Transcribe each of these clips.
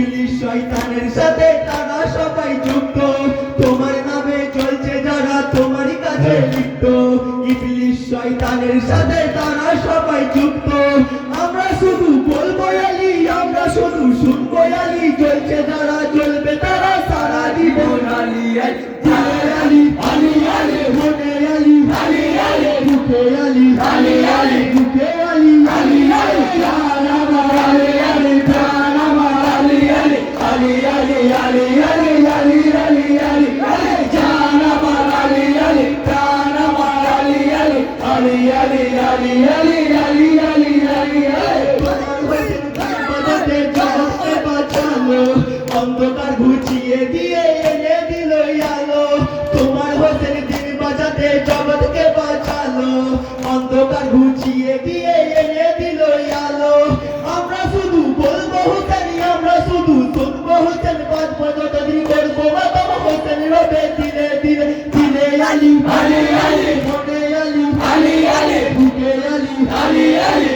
ইবলিশ শয়তানের সাথে তারা সবাই যুক্ত। তোমার নামে চলছে যারা তোমার কাছে লিপ্ত। ইবলিশ শয়তানের সাথে তারা সবাই যুক্ত। আমরা শুধু বলব আলি, আমরা শুধু শুনব আলি। চলছে যারা চলবে তারা সারা জীবন আলী। অন্ধকার ঘুচিয়ে দিয়ে এনে দিল আলো। তোমার হোসেন দিন বাঁচাতে জগৎকে বাঁচালো। অন্ধকার ঘুচিয়ে দিয়ে এনে দিল আলো। আমরা শুধু বলব হোসেন, আমরা শুধু শুনব হোসেন, বাঁচবো যতদিন করব বাবা হোসেন রবে দিলে দিলে। দিলে আলী আলী আলী আলী আলী আলী আলী আলী।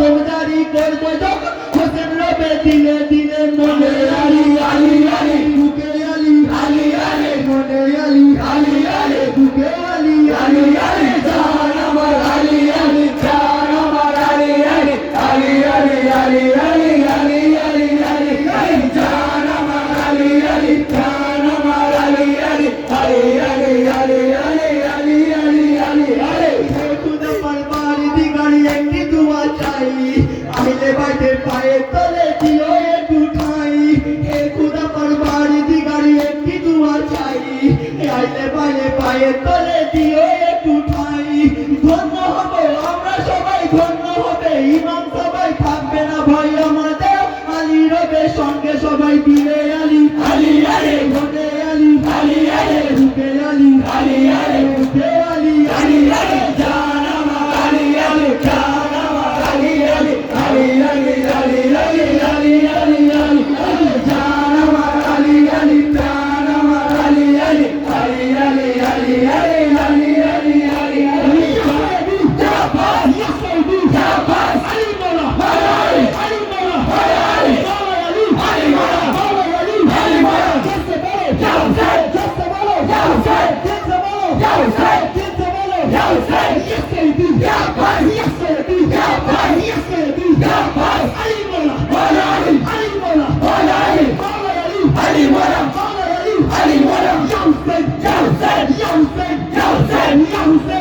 জারি করব যখন হোসেন রবে দিনে দিনে মনে আলি আলি আলি। বুকে আলি আলি আলি। মনে আলি আলি আলি। বুকে পায়ে তলে দিও একটু ঠাই ধন্য হবে আমরা সবাই ধন্য হবে ইমাম সবাই থাকবে না ভয় আমাদের। আলী রবে সঙ্গে সবাই দিলে আলী। আলী আলী। Thank you.